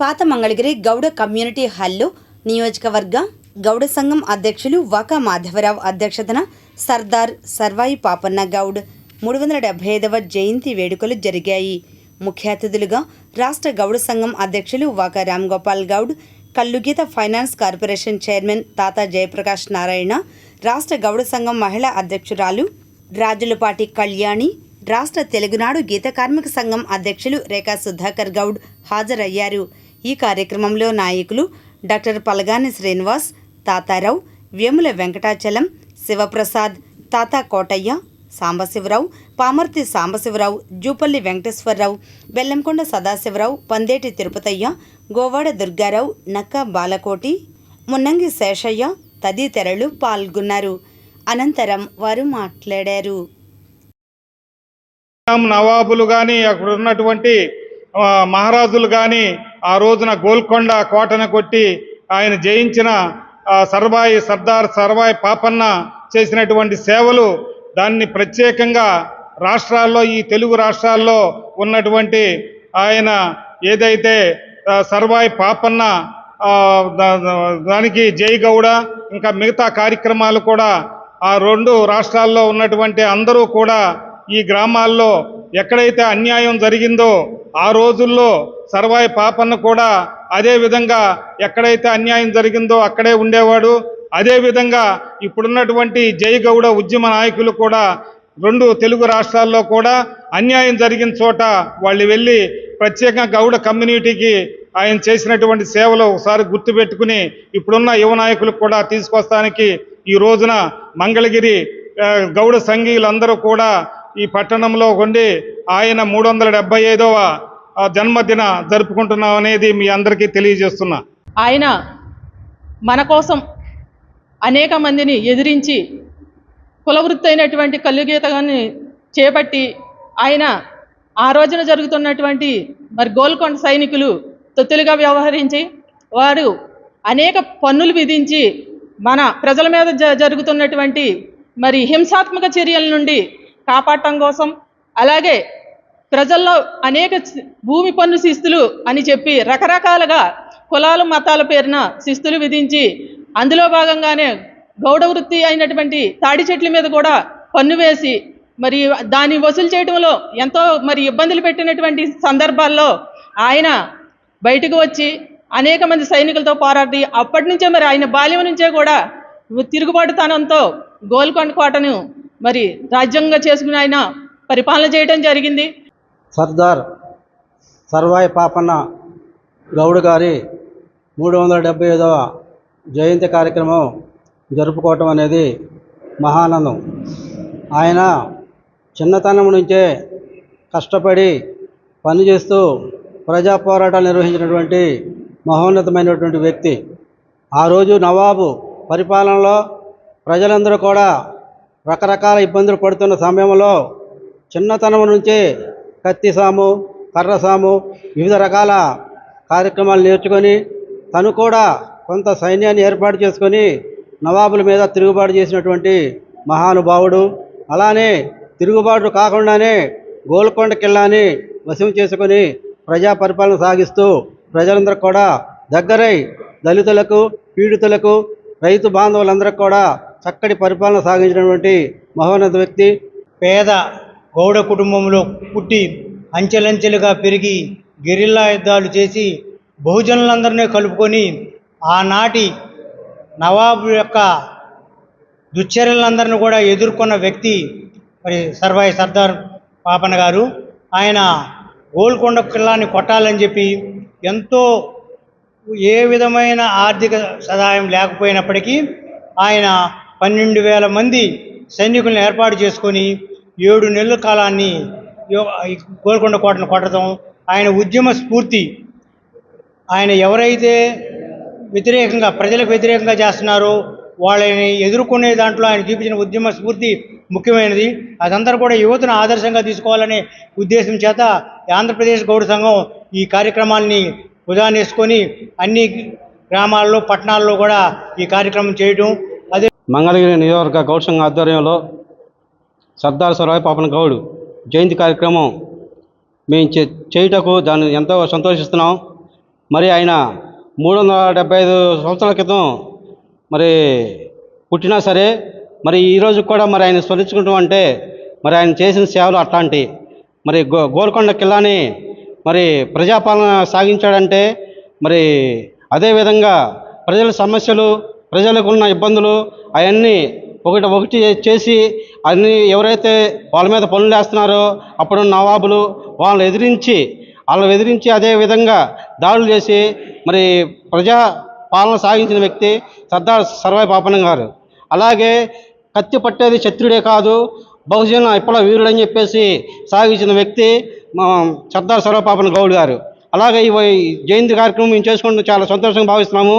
పాత మంగళగిరి గౌడ కమ్యూనిటీ హాల్లో నియోజకవర్గ గౌడ సంఘం అధ్యక్షులు వాకా మాధవరావు అధ్యక్షతన సర్దార్ సర్వాయి పాపన్న గౌడ్ మూడు వందల డెబ్బై ఐదవ జయంతి వేడుకలు జరిగాయి. ముఖ్య అతిథులుగా రాష్ట్ర గౌడ సంఘం అధ్యక్షులు Vaka Ram Gopal Goud కల్లుగీత finance corporation chairman Tata Jayaprakash Narayana రాష్ట్ర గౌడ సంఘం మహిళా అధ్యక్షురాలు రాజులపాటి కళ్యాణి రాష్ట్ర తెలుగునాడు గీత కార్మిక సంఘం అధ్యక్షులు రేఖా సుధాకర్ గౌడ్ హాజరయ్యారు. ఈ కార్యక్రమంలో నాయకులు డాక్టర్ పలగాని శ్రీనివాస్ తాతారావు వేముల వెంకటాచలం శివప్రసాద్ తాతా కోటయ్య సాంబశివరావు పామర్తి సాంబశివరావు జూపల్లి వెంకటేశ్వరరావు బెల్లంకొండ సదాశివరావు పందేటి తిరుపతయ్య గోవాడ దుర్గారావు నక్క బాలకోటి మున్నంగి శేషయ్య తదితరులు పాల్గొన్నారు. అనంతరం వారు మాట్లాడారు. నవాబులు కానీ అక్కడ ఉన్నటువంటి మహారాజులు కానీ ఆ రోజున గోల్కొండ కోటను కొట్టి ఆయన జయించిన సర్వాయి సర్దార్ సర్వాయి పాపన్న చేసినటువంటి సేవలు దాన్ని ప్రత్యేకంగా రాష్ట్రాల్లో ఈ తెలుగు రాష్ట్రాల్లో ఉన్నటువంటి ఆయన ఏదైతే సర్వాయి పాపన్న దానికి జై గౌడ ఇంకా మిగతా కార్యక్రమాలు కూడా ఆ రెండు రాష్ట్రాల్లో ఉన్నటువంటి అందరూ కూడా ఈ గ్రామాల్లో ఎక్కడైతే అన్యాయం జరిగిందో ఆ రోజుల్లో సర్వాయి పాపన్న కూడా అదే విధంగా ఎక్కడైతే అన్యాయం జరిగిందో అక్కడే ఉండేవాడు. అదేవిధంగా ఇప్పుడున్నటువంటి జై గౌడ ఉద్యమ నాయకులు కూడా రెండు తెలుగు రాష్ట్రాల్లో కూడా అన్యాయం జరిగిన చోట వాళ్ళు వెళ్ళి ప్రత్యేకంగా గౌడ కమ్యూనిటీకి ఆయన చేసినటువంటి సేవలు ఒకసారి గుర్తుపెట్టుకుని ఇప్పుడున్న యువ నాయకులకు కూడా తీసుకొస్తానికి ఈ రోజున మంగళగిరి గౌడ సంఘీయులందరూ కూడా ఈ పట్టణంలో ఉండి ఆయన మూడు వందల డెబ్బై ఐదవ జన్మదిన జరుపుకుంటున్నాం అనేది మీ అందరికీ తెలియజేస్తున్నా. ఆయన మన కోసం అనేక మందిని ఎదిరించి కులవృత్తి అయినటువంటి చేపట్టి ఆయన ఆ రోజున జరుగుతున్నటువంటి మరి గోల్కొండ సైనికులు తొత్తులుగా వ్యవహరించి వారు అనేక పన్నులు విధించి మన ప్రజల మీద జ జరుగుతున్నటువంటి మరి హింసాత్మక చర్యల నుండి కాపాడటం కోసం. అలాగే ప్రజల్లో అనేక భూమి పన్ను శిస్తులు అని చెప్పి రకరకాలుగా కులాలు మతాల పేరున శిస్తులు విధించి అందులో భాగంగానే గౌడ వృత్తి అయినటువంటి తాడి చెట్ల మీద కూడా పన్ను వేసి మరి దాన్ని వసూలు చేయడంలో ఎంతో మరి ఇబ్బందులు పెట్టినటువంటి సందర్భాల్లో ఆయన బయటకు వచ్చి అనేక మంది సైనికులతో పోరాడి అప్పటి నుంచే మరి ఆయన బాల్యం నుంచే కూడా తిరుగుబాటుతనంతో గోల్కొండ కోటను మరి రాజ్యంగా చేసుకుని ఆయన పరిపాలన చేయడం జరిగింది. సర్దార్ సర్వాయి పాపన్న గౌడ్ గారి మూడు వందల డెబ్బై ఐదవ జయంతి కార్యక్రమం జరుపుకోవటం అనేది మహానందం. ఆయన చిన్నతనం నుంచే కష్టపడి పనిచేస్తూ ప్రజా పోరాటాలు నిర్వహించినటువంటి మహోన్నతమైనటువంటి వ్యక్తి. ఆ రోజు నవాబు పరిపాలనలో ప్రజలందరూ కూడా రకరకాల ఇబ్బందులు పడుతున్న సమయంలో చిన్నతనం నుంచే కత్తి సాము కర్ర సాము వివిధ రకాల కార్యక్రమాలు నేర్చుకొని తను కూడా కొంత సైన్యాన్ని ఏర్పాటు చేసుకొని నవాబుల మీద తిరుగుబాటు చేసినటువంటి మహానుభావుడు. అలానే తిరుగుబాటు కాకుండానే గోల్కొండ కిల్లాని వశం చేసుకొని ప్రజా పరిపాలన సాగిస్తూ ప్రజలందరూ కూడా దగ్గరై దళితులకు పీడితులకు రైతు బాంధవులందరికీ కూడా చక్కటి పరిపాలన సాగించినటువంటి మహోన్నత వ్యక్తి పేద గౌడ కుటుంబంలో పుట్టి అంచెలంచెలుగా పెరిగి గెరిల్లా యుద్ధాలు చేసి బహుజనులందరినీ కలుపుకొని ఆనాటి నవాబు యొక్క దుశ్చర్యలందరిని కూడా ఎదుర్కొన్న వ్యక్తి మరి సర్వాయి సర్దార్ పాపన గారు. ఆయన గోల్కొండ కిల్లాన్ని కొట్టాలని చెప్పి ఎంతో ఏ విధమైన ఆర్థిక సహాయం లేకపోయినప్పటికీ ఆయన పన్నెండు వేల మంది సైనికులను ఏర్పాటు చేసుకొని ఏడు నెలల కాలాన్ని గోల్కొండ కోటను కొట్టడం ఆయన ఉద్యమ స్ఫూర్తి. ఆయన ఎవరైతే వ్యతిరేకంగా ప్రజలకు వ్యతిరేకంగా చేస్తున్నారో వాళ్ళని ఎదుర్కొనే దాంట్లో ఆయన చూపించిన ఉద్యమ స్ఫూర్తి ముఖ్యమైనది. అదంతా కూడా యువతను ఆదర్శంగా తీసుకోవాలనే ఉద్దేశం చేత ఆంధ్రప్రదేశ్ గౌడ సంఘం ఈ కార్యక్రమాన్ని ఉదాహరణ అన్ని గ్రామాల్లో పట్టణాల్లో కూడా ఈ కార్యక్రమం చేయడం మంగళగిరి నియోజకవర్గ గౌడ్ సంఘ ఆధ్వర్యంలో సర్దార్ సర్వాయి పాపన గౌడ్ జయంతి కార్యక్రమం మేము చే చేయుటకు దాన్ని ఎంతో సంతోషిస్తున్నాం. మరి ఆయన మూడు వందల డెబ్బై ఐదు సంవత్సరాల క్రితం మరి పుట్టినా సరే మరి ఈరోజు కూడా మరి ఆయన స్మరించుకుంటాం అంటే మరి ఆయన చేసిన సేవలు అట్లాంటి. మరి గో గోల్కొండ కిల్లాని మరి ప్రజాపాలన సాగించాడంటే మరి అదేవిధంగా ప్రజల సమస్యలు ప్రజలకు ఉన్న ఇబ్బందులు అవన్నీ ఒకటి ఒకటి చేసి అన్ని ఎవరైతే వాళ్ళ మీద పనులు వేస్తున్నారో అప్పుడు నవాబులు వాళ్ళని ఎదిరించి వాళ్ళని ఎదిరించి అదే విధంగా దాడులు చేసి మరి ప్రజా పాలన సాగించిన వ్యక్తి సర్దార్ సర్వాయి పాపన్న గారు. అలాగే కత్తి పట్టేది శత్రుడే కాదు బహుజన ఇప్పల వీరుడని చెప్పేసి సాగించిన వ్యక్తి మా సర్దార్ సర్వపాపన గౌడ్ గారు. అలాగే ఈ జయంతి కార్యక్రమం మేము చేసుకుంటూ చాలా సంతోషంగా భావిస్తున్నాము.